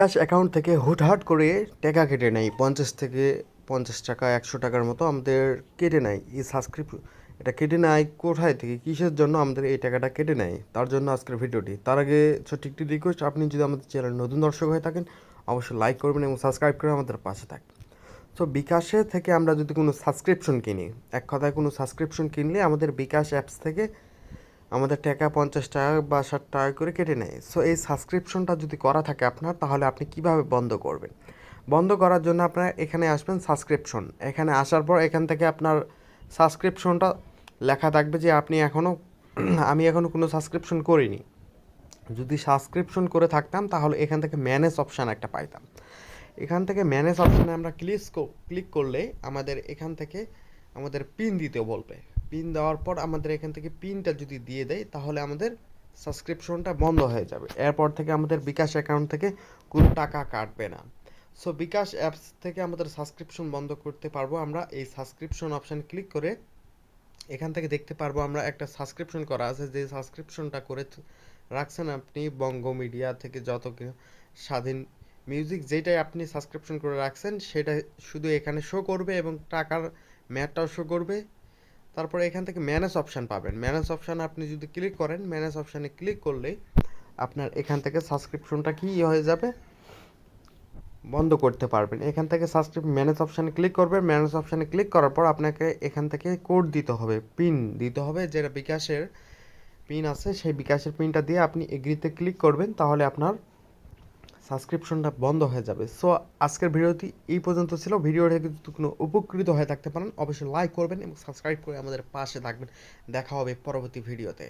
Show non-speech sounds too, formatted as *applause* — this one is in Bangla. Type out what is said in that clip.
ক্যাশ অ্যাকাউন্ট থেকে হুটহাট করে টাকা কেটে নেয়। পঞ্চাশ থেকে পঞ্চাশ টাকা, একশো টাকার মতো আমাদের কেটে নেয়। এই সাবস্ক্রিপ এটা কেটে নেয় কোথায় থেকে? কিসের জন্য আমাদের এই টাকাটা কেটে নেয়? তার জন্য আজকের ভিডিওটি। তার আগে ছোট্ট একটি রিকোয়েস্ট আপনি যদি আমাদের চ্যানেল নতুন দর্শক হয়ে থাকেন, অবশ্যই লাইক করবেন এবং সাবস্ক্রাইব করে আমাদের পাশে থাকবেন। তো বিকাশে থেকে আমরা যদি কোনো সাবস্ক্রিপশন কিনি, এক কথায় কোনো সাবস্ক্রিপশন কিনলে আমাদের বিকাশ অ্যাপস থেকে আমাদের টাকা পঞ্চাশ টাকা বা ষাট টাকা করে কেটে নেয়। সো এই সাবস্ক্রিপশনটা যদি করা থাকে আপনার, তাহলে আপনি কীভাবে বন্ধ করবেন? বন্ধ করার জন্য আপনার এখানে আসবেন সাবস্ক্রিপশন এখানে আসার পর এখান থেকে আপনার সাবস্ক্রিপশনটা লেখা থাকবে যে আপনি এখনও *clears throat* আমি এখনও কোনো সাবস্ক্রিপশন করিনি। যদি সাবস্ক্রিপশন করে থাকতাম, তাহলে এখান থেকে ম্যানেজ অপশান একটা পাইতাম। এখান থেকে ম্যানেজ অপশানে আমরা ক্লিক ক্লিক করলে আমাদের এখান থেকে আমাদের পিন দিতে বলবে। পিন দেওয়ার পর আমাদের এখান থেকে পিনটা যদি দিয়ে দেয়, তাহলে আমাদের সাবস্ক্রিপশনটা বন্ধ হয়ে যাবে। এরপর থেকে আমাদের বিকাশ অ্যাকাউন্ট থেকে কোনো টাকা কাটবে না। সো বিকাশ অ্যাপস থেকে আমাদের সাবস্ক্রিপশন বন্ধ করতে পারব আমরা। এই সাবস্ক্রিপশন অপশান ক্লিক করে এখান থেকে দেখতে পারব আমরা একটা সাবস্ক্রিপশন করা আছে। যে সাবস্ক্রিপশনটা করে রাখছেন আপনি বঙ্গ মিডিয়া থেকে যত স্বাধীন মিউজিক যেটাই আপনি সাবস্ক্রিপশন করে রাখছেন সেটা শুধু এখানে শো করবে এবং টাকার ম্যাটটাও শো করবে। তারপরে এখান থেকে ম্যানেজ অপশান পাবেন। ম্যানেজ অপশান আপনি যদি ক্লিক করেন ম্যানেজ অপশানে ক্লিক করলে আপনার এখান থেকে সাবস্ক্রিপশনটা কি হয়ে যাবে? বন্ধ করতে পারবেন। এখান থেকে সাবস্ক্রিপ ম্যানেজ অপশানে ক্লিক করবেন। ম্যানেজ অপশানে ক্লিক করার পর আপনাকে এখান থেকে কোড দিতে হবে পিন দিতে হবে, যেটা বিকাশের পিন আছে, সেই বিকাশের পিনটা দিয়ে আপনি এগ্রিতে ক্লিক করবেন, তাহলে আপনার সাবস্ক্রিপশনটা বন্ধ হয়ে যাবে। সো আজকের ভিডিওটি এই পর্যন্ত ছিল। ভিডিওটা কিন্তু কোনো উপকৃত হয়ে থাকতে পারেন, অবশ্যই লাইক করবেন এবং সাবস্ক্রাইব করে আমাদের পাশে থাকবেন। দেখা হবে পরবর্তী ভিডিওতে।